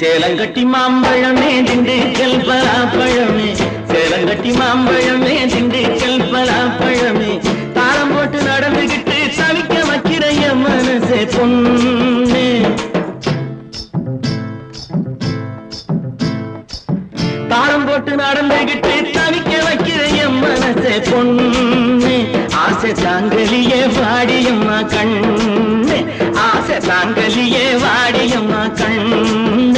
சேலங்கட்டி மாம்பழமே திண்டுக்கல் பலாப்பழமே சேலங்கட்டி மாம்பழமே திண்டுக்கல் பலாப்பழமே தாளம் போட்டு நடந்துகிட்டு தவிக்க வைக்கிறைய மனசே பொண்ணு. தாளம் போட்டு நடந்துகிட்டு தவிக்க வைக்கிறைய மனசே பொண்ணு. ஆசை தாங்கலியே வாடியம்மா கண்ணு. ஆசை தாங்கலியே வாடியம்மா கண்ணு.